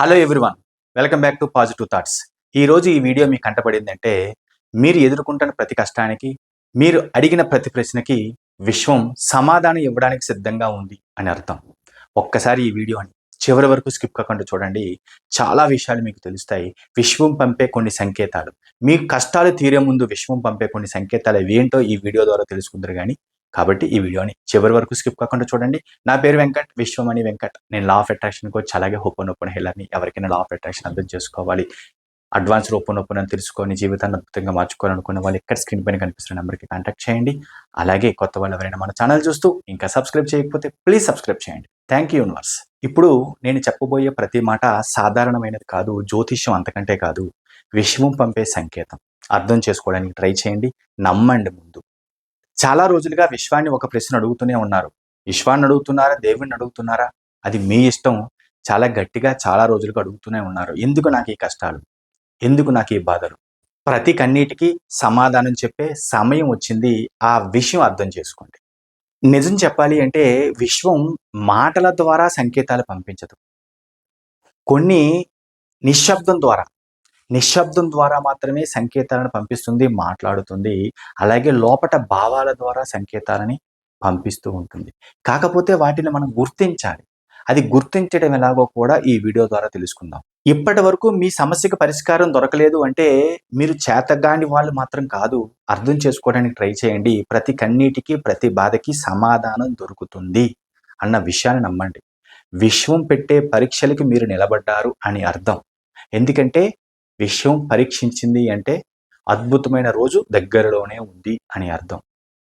Hello everyone welcome back to positive thoughts ఈ రోజు ఈ వీడియో మీకు కంటపడిందంటే మీరు ఎదుర్కొంటున్న ప్రతి కష్టానికి మీరు అడిగిన ప్రతి ప్రశ్నకి విశ్వం సమాధానం ఇవ్వడానికి సిద్ధంగా ఉంది అని అర్థం. ఒక్కసారి ఈ వీడియోని చివరి వరకు స్కిప్ కాకుండా చూడండి. చాలా విషయాలు మీకు తెలుస్తాయి. విశ్వం పంపే కొన్ని సంకేతాలు. మీ కష్టాలు తీరే ముందు విశ్వం పంపే కొన్ని సంకేతాలు ఏంటో ఈ వీడియో ద్వారా తెలుసుకుందరు కానీ కాబట్టి ఈ వీడియోని చివరి వరకు స్కిప్ కాకుండా చూడండి. నా పేరు వెంకట్ విశ్వమణి వెంకట్. నేను లా ఆఫ్ అట్రాక్షన్ కోచ్ అలాగే ఓపెన్ ఓపెన్ హెల్లర్ని ఎవరికైనా లా ఆఫ్ అట్రాక్షన్ అర్థం చేసుకోవాలి. అడ్వాన్స్ ఓపెన్ ఓపెన్ అని తెలుసుకొని జీవితాన్ని అద్భుతంగా మార్చుకోవాలనుకున్న వాళ్ళు ఎక్కడ స్క్రీన్ పైన కనిపిస్తున్న నెంబర్కి కాంటాక్ట్ చేయండి. అలాగే కొత్త వాళ్ళు ఎవరైనా మన ఛానల్ చూస్తూ ఇంకా సబ్స్క్రైబ్ చేయకపోతే ప్లీజ్ సబ్స్క్రైబ్ చేయండి. థ్యాంక్ యూ యూనివర్స్ ఇప్పుడు నేను చెప్పబోయే ప్రతి మాట సాధారణమైనది కాదు జ్యోతిష్యం అంతకంటే కాదు. విశ్వం పంపే సంకేతం. అర్థం చేసుకోవడానికి ట్రై చేయండి. నమ్మండి ముందు. చాలా రోజులుగా విశ్వాన్ని ఒక ప్రశ్న అడుగుతూనే ఉన్నారు. విశ్వాన్ని అడుగుతున్నారా? దేవుణ్ణి అడుగుతున్నారా? అది మీ ఇష్టం. చాలా గట్టిగా చాలా రోజులుగా అడుగుతూనే ఉన్నారు. ఎందుకు నాకు ఈ కష్టాలు? ఎందుకు నాకు ఈ బాధలు? ప్రతి కన్నీటికి సమాధానం చెప్పే సమయం వచ్చింది. ఆ విషయం అర్థం చేసుకోండి. నిజం చెప్పాలి అంటే విశ్వం మాటల ద్వారా సంకేతాలు పంపించదు. కొన్ని నిశ్శబ్దం ద్వారా నిశ్శబ్దం ద్వారా మాత్రమే సంకేతాలను పంపిస్తుంది మాట్లాడుతుంది. అలాగే లోపట భావాల ద్వారా సంకేతాలని పంపిస్తూ ఉంటుంది. కాకపోతే వాటిని మనం గుర్తించాలి. అది గుర్తించడం ఎలాగో కూడా ఈ వీడియో ద్వారా తెలుసుకుందాం. ఇప్పటి వరకు మీ సమస్యకు పరిష్కారం దొరకలేదు అంటే మీరు చేతగాని వాళ్ళు మాత్రం కాదు. అర్థం చేసుకోవడానికి ట్రై చేయండి. ప్రతి కన్నీటికి ప్రతి బాధకి సమాధానం దొరుకుతుంది అన్న విషయాన్ని నమ్మండి. విశ్వం పెట్టే పరీక్షలకి మీరు నిలబడ్డారు అని అర్థం. ఎందుకంటే విశ్వం పరీక్షించింది అంటే అద్భుతమైన రోజు దగ్గరలోనే ఉంది అని అర్థం.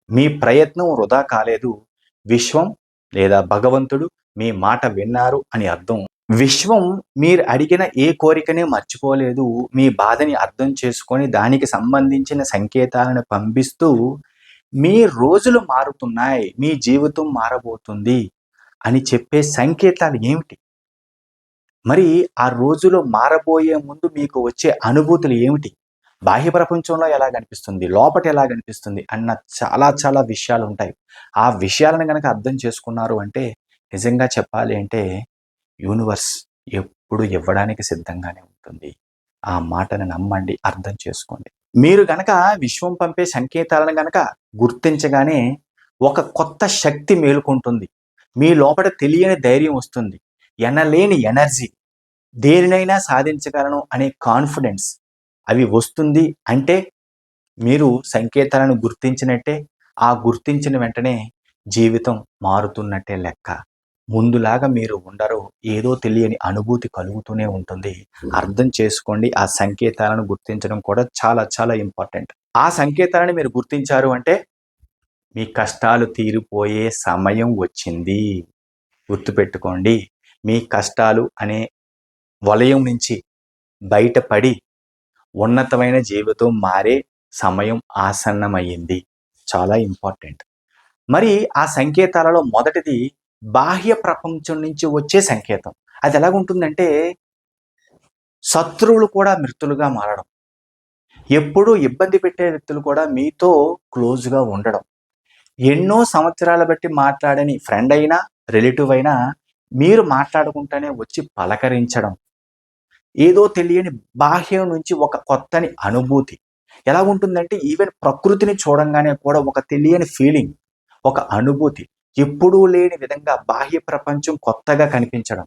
మీ ప్రయత్నం వృధా కాలేదు. విశ్వం లేదా భగవంతుడు మీ మాట విన్నారు అని అర్థం. విశ్వం మీరు అడిగిన ఏ కోరికనే మర్చిపోలేదు. మీ బాధని అర్థం చేసుకొని దానికి సంబంధించిన సంకేతాలను పంపిస్తూ మీ రోజులు మారుతున్నాయి. మీ జీవితం మారబోతుంది అని చెప్పే సంకేతాలు ఏమిటి? మరి ఆ రోజులో మారబోయే ముందు మీకు వచ్చే అనుభూతులు ఏమిటి? బాహ్య ప్రపంచంలో ఎలా కనిపిస్తుంది? లోపట ఎలా కనిపిస్తుంది? అన్న చాలా చాలా విషయాలు ఉంటాయి. ఆ విషయాలను కనుక అర్థం చేసుకున్నారు అంటే నిజంగా చెప్పాలి అంటే యూనివర్స్ ఎప్పుడు ఇవ్వడానికి సిద్ధంగానే ఉంటుంది. ఆ మాటను నమ్మండి అర్థం చేసుకోండి. మీరు గనక విశ్వం పంపే సంకేతాలను గనక గుర్తించగానే ఒక కొత్త శక్తి మేలుకుంటుంది. మీ లోపల తెలియని ధైర్యం వస్తుంది. ఎనలేని ఎనర్జీ. దేనినైనా సాధించగలను అనే కాన్ఫిడెన్స్ అవి వస్తుంది అంటే మీరు సంకేతాలను గుర్తించినట్టే ఆ గుర్తించిన వెంటనే జీవితం మారుతున్నట్టే లెక్క. ముందులాగా మీరు ఉండరు ఏదో తెలియని అనుభూతి కలుగుతూనే ఉంటుంది. అర్థం చేసుకోండి ఆ సంకేతాలను గుర్తించడం కూడా చాలా చాలా ఇంపార్టెంట్. ఆ సంకేతాలను మీరు గుర్తించారు అంటే మీ కష్టాలు తీరిపోయే సమయం వచ్చింది. గుర్తుపెట్టుకోండి మీ కష్టాలు అనే వలయం నుంచి బయటపడి ఉన్నతమైన జీవితం మారే సమయం ఆసన్నమయ్యింది. చాలా ఇంపార్టెంట్. మరి ఆ సంకేతాలలో మొదటిది బాహ్య ప్రపంచం నుంచి వచ్చే సంకేతం. అది ఎలాగుంటుందంటే శత్రువులు కూడా మృతులుగా మారడం. ఎప్పుడూ ఇబ్బంది పెట్టే వ్యక్తులు కూడా మీతో క్లోజ్గా ఉండడం. ఎన్నో సంవత్సరాల బట్టి మాట్లాడని ఫ్రెండ్ అయినా రిలేటివ్ అయినా మీరు మాట్లాడుకుంటూనే వచ్చి పలకరించడం. ఏదో తెలియని బాహ్యం నుంచి ఒక కొత్తని అనుభూతి. ఎలా ఉంటుందంటే ఈవెన్ ప్రకృతిని చూడంగానే కూడా ఒక తెలియని ఫీలింగ్ ఒక అనుభూతి. ఎప్పుడూ లేని విధంగా బాహ్య ప్రపంచం కొత్తగా కనిపించడం.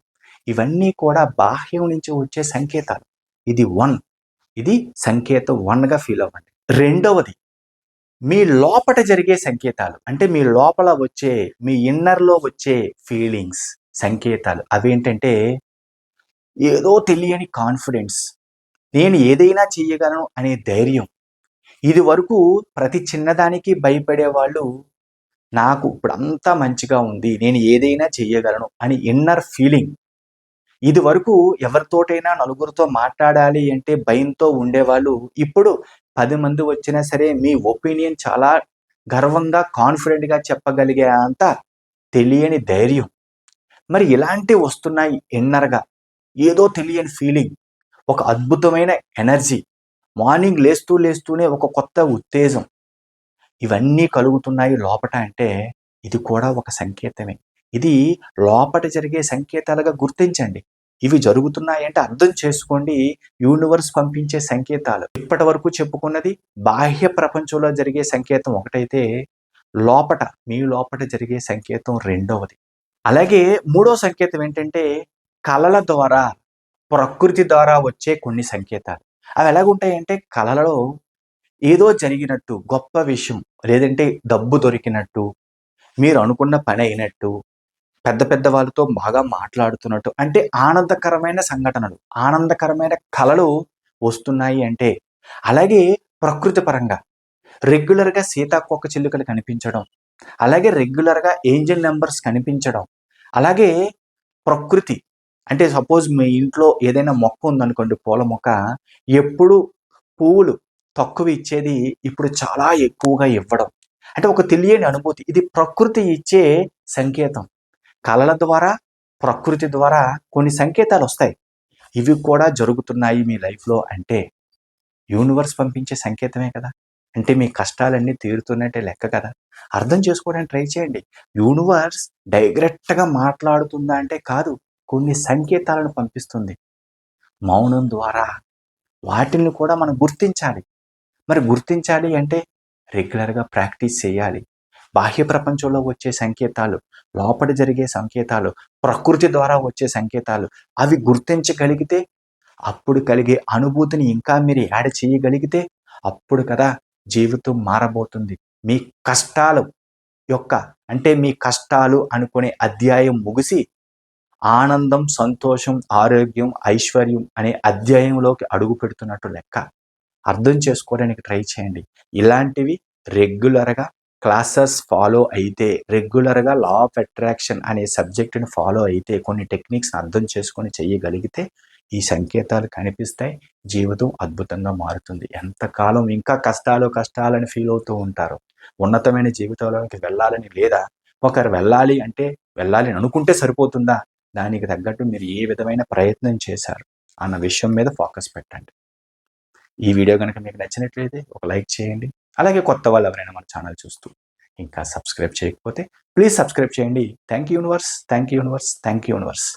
ఇవన్నీ కూడా బాహ్యం నుంచి వచ్చే సంకేతాలు. ఇది వన్. ఇది సంకేతం వన్గా ఫీల్ అవ్వండి. రెండవది మీ లోపట జరిగే సంకేతాలు. అంటే మీ లోపల వచ్చే మీ ఇన్నర్లో వచ్చే ఫీలింగ్స్ సంకేతాలు. అవేంటంటే ఏదో తెలియని కాన్ఫిడెన్స్ నేను ఏదైనా చేయగలను అనే ధైర్యం. ఇది వరకు ప్రతి చిన్నదానికి భయపడే వాళ్ళు నాకు ఇప్పుడు అంతా మంచిగా ఉంది నేను ఏదైనా చేయగలను అని ఇన్నర్ ఫీలింగ్ ఇది వరకు ఎవరితోటైనా నలుగురితో మాట్లాడాలి అంటే భయంతో ఉండేవాళ్ళు ఇప్పుడు పది మంది వచ్చినా సరే మీ ఒపీనియన్ చాలా గర్వంగా కాన్ఫిడెంట్గా చెప్పగలిగే అంత తెలియని ధైర్యం. మరి ఇలాంటివి వస్తున్నాయి ఇన్నర్గా ఏదో తెలియని ఫీలింగ్ ఒక అద్భుతమైన ఎనర్జీ మార్నింగ్ లేస్తూ లేస్తూనే ఒక కొత్త ఉత్తేజం. ఇవన్నీ కలుగుతున్నాయి లోపట అంటే ఇది కూడా ఒక సంకేతమే. ఇది లోపట జరిగే సంకేతాలుగా గుర్తించండి. ఇవి జరుగుతున్నాయి అంటే అర్థం చేసుకోండి. యూనివర్స్ పంపించే సంకేతాలు. ఇప్పటి వరకు చెప్పుకున్నది బాహ్య ప్రపంచంలో జరిగే సంకేతం ఒకటైతే లోపట మీ లోపట జరిగే సంకేతం రెండవది. అలాగే మూడో సంకేతం ఏంటంటే కళల ద్వారా ప్రకృతి ద్వారా వచ్చే కొన్ని సంకేతాలు. అవి ఎలాగుంటాయంటే కళలలో ఏదో జరిగినట్టు గొప్ప విషయం లేదంటే డబ్బు దొరికినట్టు మీరు అనుకున్న పని అయినట్టు పెద్ద పెద్ద వాళ్ళతో బాగా మాట్లాడుతున్నట్టు అంటే ఆనందకరమైన సంఘటనలు ఆనందకరమైన కళలు వస్తున్నాయి అంటే అలాగే ప్రకృతి పరంగా రెగ్యులర్గా సీతాకోక చిలుకలు కనిపించడం అలాగే రెగ్యులర్గా ఏంజల్ నెంబర్స్ కనిపించడం అలాగే ప్రకృతి అంటే సపోజ్ మీ ఇంట్లో ఏదైనా మొక్క ఉందనుకోండి పూల మొక్క ఎప్పుడు పువ్వులు తక్కువ ఇచ్చేది ఇప్పుడు చాలా ఎక్కువగా ఇవ్వడం. అంటే ఒక తెలియని అనుభూతి. ఇది ప్రకృతి ఇచ్చే సంకేతం. కళల ద్వారా ప్రకృతి ద్వారా కొన్ని సంకేతాలు వస్తాయి. ఇవి కూడా జరుగుతున్నాయి మీ లైఫ్లో అంటే యూనివర్స్ పంపించే సంకేతమే కదా. అంటే మీ కష్టాలన్నీ తీరుతున్నట్టే లెక్క కదా. అర్థం చేసుకోవడానికి ట్రై చేయండి. యూనివర్స్ డైరెక్ట్గా మాట్లాడుతుందా అంటే కాదు. కొన్ని సంకేతాలను పంపిస్తుంది. మౌనం ద్వారా వాటిని కూడా మనం గుర్తించాలి. మరి గుర్తించాలి అంటే రెగ్యులర్గా ప్రాక్టీస్ చేయాలి. బాహ్య ప్రపంచంలో వచ్చే సంకేతాలు లోపల జరిగే సంకేతాలు ప్రకృతి ద్వారా వచ్చే సంకేతాలు అవి గుర్తించగలిగితే అప్పుడు కలిగే అనుభూతిని ఇంకా మీరు యాడ్ చేయగలిగితే అప్పుడు కదా జీవితం మారబోతుంది. మీ కష్టాలు యొక్క అంటే మీ కష్టాలు అనుకునే అధ్యాయం ముగిసి ఆనందం సంతోషం ఆరోగ్యం ఐశ్వర్యం అనే అధ్యాయంలోకి అడుగు పెడుతున్నట్టు లెక్క. అర్థం చేసుకోవడానికి ట్రై చేయండి. ఇలాంటివి రెగ్యులర్గా క్లాసెస్ ఫాలో అయితే రెగ్యులర్గా లా ఆఫ్ అట్రాక్షన్ అనే సబ్జెక్టుని ఫాలో అయితే కొన్ని టెక్నిక్స్ అర్థం చేసుకొని చేయగలిగితే ఈ సంకేతాలు కనిపిస్తాయి. జీవితం అద్భుతంగా మారుతుంది. ఎంతకాలం ఇంకా కష్టాలు కష్టాలని ఫీల్ అవుతూ ఉంటారు. ఉన్నతమైన జీవితంలోకి వెళ్ళాలని లేదా ఒకరు వెళ్ళాలి అంటే వెళ్ళాలి అని అనుకుంటే సరిపోతుందా? దానికి తగ్గట్టు మీరు ఏ విధమైన ప్రయత్నం చేశారు అన్న విషయం మీద ఫోకస్ పెట్టండి. ఈ వీడియో కనుక మీకు నచ్చినట్లయితే ఒక లైక్ చేయండి. అలాగే కొత్త వాళ్ళు ఎవరైనా మన ఛానల్ చూస్తూ ఇంకా సబ్స్క్రైబ్ చేయకపోతే ప్లీజ్ సబ్స్క్రైబ్ చేయండి. Thank you universe thank you universe thank you universe.